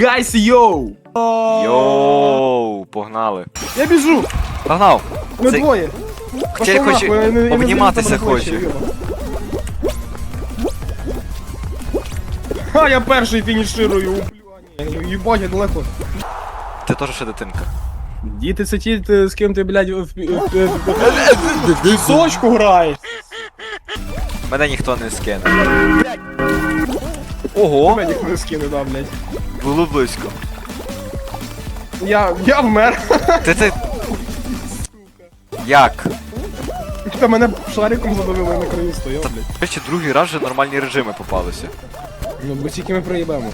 Гайс, йоу! Йоу, погнали. Я біжу! Погнав. Ми Це- двоє! Хотя я Пошов хочу нахуй, я не- я не обніматися знаю, хочу. мене Ха, я перший фініширую. Їбать, я далеко. Ти теж ще дитинка. Діти це ті, ти- з ким ти, блядь, в, в, в, в, в сочку граєш. Мене ніхто не скине. Ого, Тебе ніхто не скине, да, блядь. Було близько. Я, я вмер. Ти ти. Як? Та мене шариком задавили, на краю стояв, блядь. Речі, другий раз вже нормальні режими попалися. Ну, бо тільки ми проїбемо.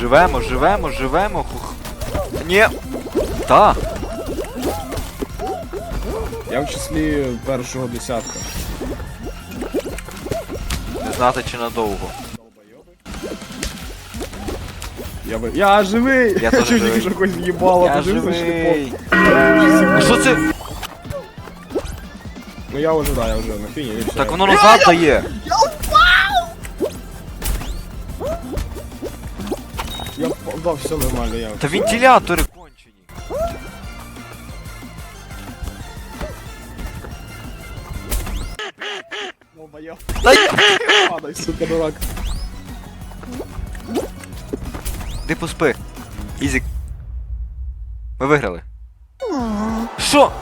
Живемо, живемо, живемо. Хух. Ні. Та. Я в числі першого десятка. Не знати чи надовго. Я ви... Я живий! Я теж Чого живий. тільки що когось в'їбало, Я подивися, що ти живий. по- А що це? Ну я вже, да, я вже на фіні. і все. Так воно назад дає. Я впав, да, все нормально, я. Та вентилятори кончені. Долбоёб. Та й- Падай, сука, дурак. Ти поспи. Ізік. Ми виграли. Що?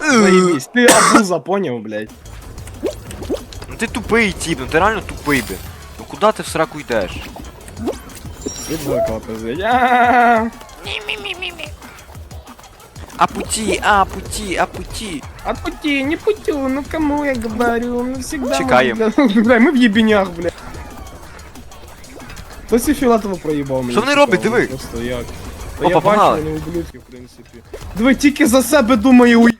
Заебись. Ти абуза, поняв, блядь. Ну ти тупий тіп, ну ти реально тупий би. Ну куди ти в сраку йдеш? Зеркала пизди. Я. А путі, а путі, а путі. А пути, не путю, ну кому я говорю, ну всегда... Чекаем. Бля, ми в єбінях, бля. Хтось і Філатово проїбав мені. Що вони роблять? Диви. Просто як. Та Опа, я погнали. бачу, вони ублюдки, в принципі. Диви, тільки за себе думає, уй...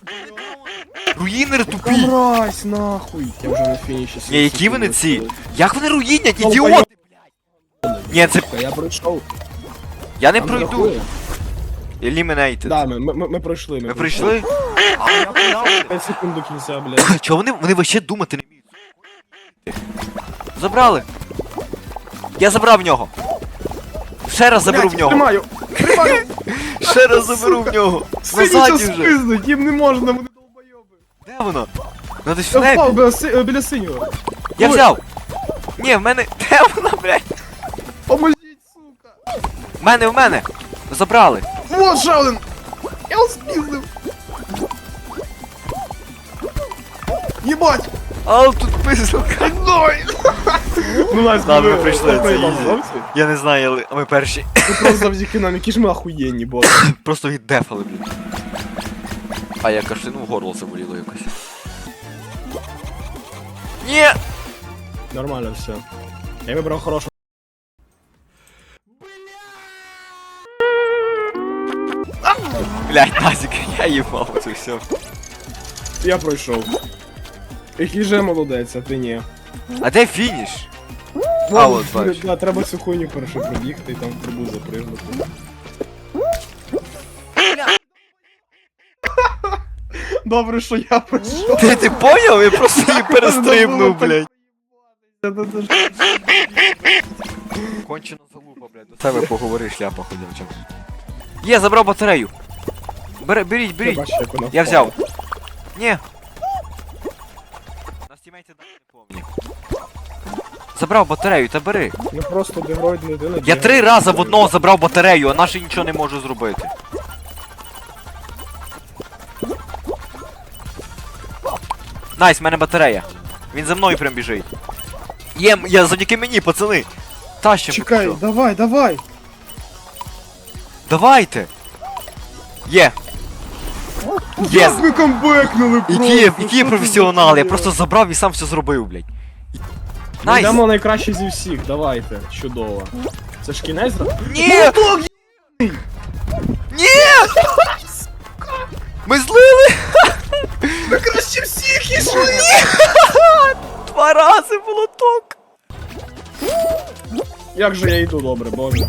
Руїнери тупі. мразь, нахуй. Я вже на фініші. Ні, які вони ці? Як вони руїнять, Ну, ідіоти? Ні, це. Я пройшов. Я не Там пройду. рахує. Eliminated. Да, ми, ми, ми пройшли. Ми прийшли. 5 секунд до кінця, блядь. Чого вони, вони вообще думати не вміють? Забрали. Я забрав в нього. Ще раз заберу в Блядь, нього. Тримаю, тримаю. Ще раз заберу в нього. Назаді вже. спизнуть, їм не можна, вони долбойоби. Де воно? Ну в Я впав біля, си- е, біля синього. Я Ой. взяв. Ні, в мене. Де воно, блядь? Поможіть, сука. В мене, в мене. Забрали. Вот ще один. Я спіздив. Єбать. А тут писалка. Ной. Ну, нас Да, ми прийшли, це ізі. Я не знаю, але ми перші. просто завдяки нам, які ж ми охуєнні, бо. Просто віддефали, блін. А я кашлянув, горло заболіло якось. Ні! Нормально все. Я вибрав хорошу. Блять, Назик, я їбав це все. Я пройшов. Який же молодець, а ти ні. А де фініш? А, от бачиш. Да, треба цю хуйню перше пробігти і там в трубу запригнути. Добре, що я пройшов. Ти, ти поняв? Я просто її перестрибнув, блядь. Кончено залупа, блядь. До тебе поговори, шляпа ходяча. Є, забрав батарею. Бере, беріть, беріть. Бачиш, як вона Я впала. взяв. Ні. Забрав батарею, та бери. Ну просто дегроїд не дили. Я три рази в одного забрав батарею, а наше нічого не можу зробити. Найс, в мене батарея. Він за мною прям біжить. Є, я завдяки мені, пацани. Тащим. Чекай, поки що. давай, давай. Давайте. Є. Є. Як ви камбекнули просто. Які, я- які я професіонал, я просто забрав і сам все зробив, блядь. Ми Найс. йдемо найкраще зі всіх, давайте. Чудово. Це ж кінець? да? Ні! Молоток, Ні! Ми злили! ми краще всіх ішли! Два рази молоток! Як же я йду добре, боже.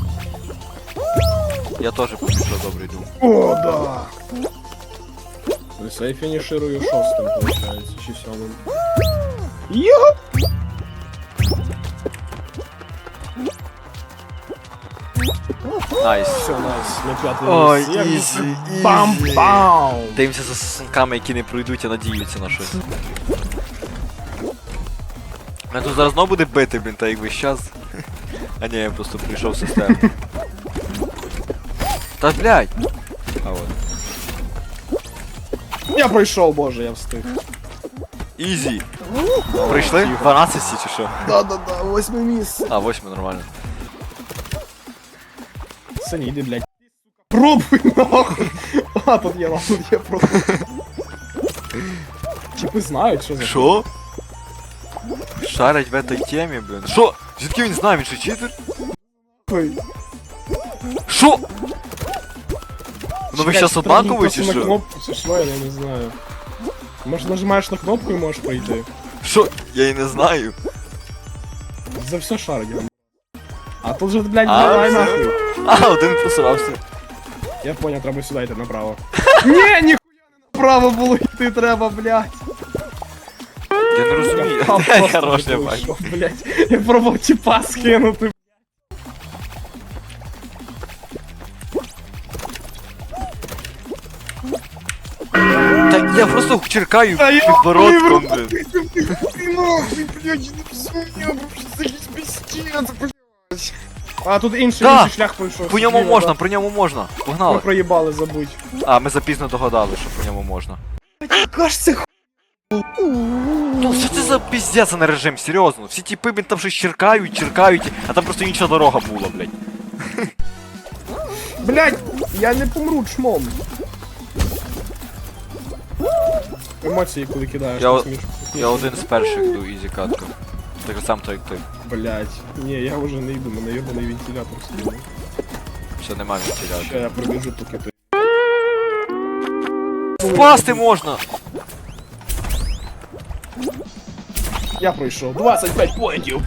Я теж поки що добре йду. О, да. Все, я фініширую шостим, виходить, чи сьомим. Йо! Найс. Все, найс, на п'ятий Ой, місце. Як же ізі, це? ізі. Бам-бам! Дивимося за сосунками, які не пройдуть, а надіються на щось. Мене тут зараз знову буде бити, блін, та як весь час. А ні, я просто прийшов в систему. Та блядь! А от. Я пройшов, боже, я встиг. Ізі! Прийшли? 12 всі чи що? Да-да-да, восьме місце. А, 8 нормально. Саня, іди, блядь. Пробуй нахуй! А, тут є, ладно, тут є пробуй. Типи знають, що за Що? Шарить в этой темі, блін. Що? Звідки він знає, він що читер? хуй? Що? Ну ви Чекай, щас просто на що? кнопку, чи що, я не знаю. Може нажимаєш на кнопку і можеш пройти. Що? Я і не знаю. За все шарить. грам. А тут же, блядь, А, давай все. нахуй. А, один просрався. Я понял, треба сюди йти направо. Ні, ніхуя не направо було йти треба, блядь. Я не розумію. впав просто Хорош, не я вийшов, бачу. блядь. Я пробував тіпа скинути. Та я просто черкаю Та я підбородком, хуй блін. Ти нахуй, блядь, я не розумію, що це якийсь пістець, блядь. А тут інший, Да. інший шлях пройшов. По ньому зліва, можна, да. по ньому можна. Ми Погнали. проїбали, забудь. А, ми запізно догадали, що по ньому можна. Кажется, Ну що це за піздець на режим, серйозно. Всі тіпи, блін, там щось черкають, черкають, а там просто інша дорога була, блядь. Блядь, я не помру чмом. Емоції, коли кидаєш. Я. Я один з перших йду, ізі катку. Так сам то як ти. Блядь. Ні, я вже не йду, мене йобаний вентилятор скинув. Все, нема вентиляції. Ще я пробіжу, поки ти. Впасти можна! Я пройшов. 25 поінтів.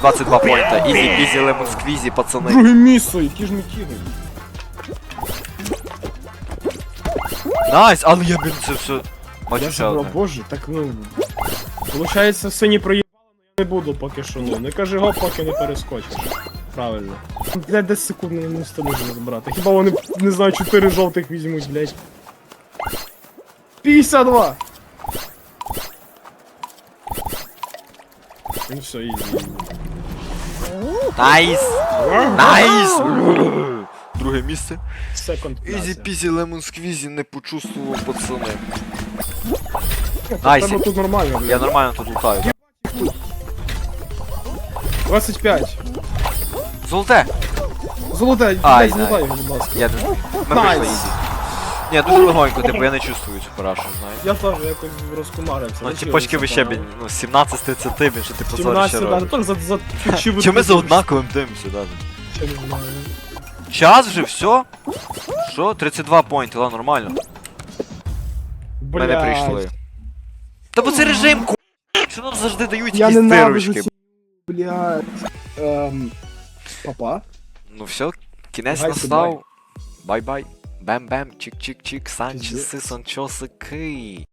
22 поінта, ізі, ізі, лемон сквізі, пацани. Друге місце, які ж ми кидають. Найс, але я, блін, це все. Я Бачу ще одне. боже, так ну. Получається, проїбали, але я не буду поки що, ну. Не кажи гоп, поки не перескочиш. Правильно. Блядь, 10 секунд не, не встигну збирати. Хіба вони, не знаю, 4 жовтих візьмуть, блядь. 52! Ну все, ізі. Найс! Найс! Друге місце. Секунд. Ізі пізі лемон сквізі не почувствував пацани. Найс. Тут нормально. Я нормально тут лутаю. 25. Золоте! Золоте, Ай, золотай його, будь ласка. Я не Ми Найс. прийшли ізі. Ні, дуже легонько, типу, я не чувствую цю парашу, знаєш. Я теж якось розкумарився. Ну, ті почки ви ще, блін, ну, 17 з 30, блін, що ти позориш 17, ще да, так за, за чуть-чуть Чи ми за однаковим дивимося, да? Ще не знаю. Час вже, все? Що? 32 поінти, ладно, нормально. Ми не Блядь. прийшли. Та бо це режим, ку... Що нам завжди дають Я якісь ненавижу дирочки? Блядь. Ем... Папа? Ну все, кінець Бай, настав. Бай-бай. Бем-бем, чик-чик-чик, санчеси, санчосики.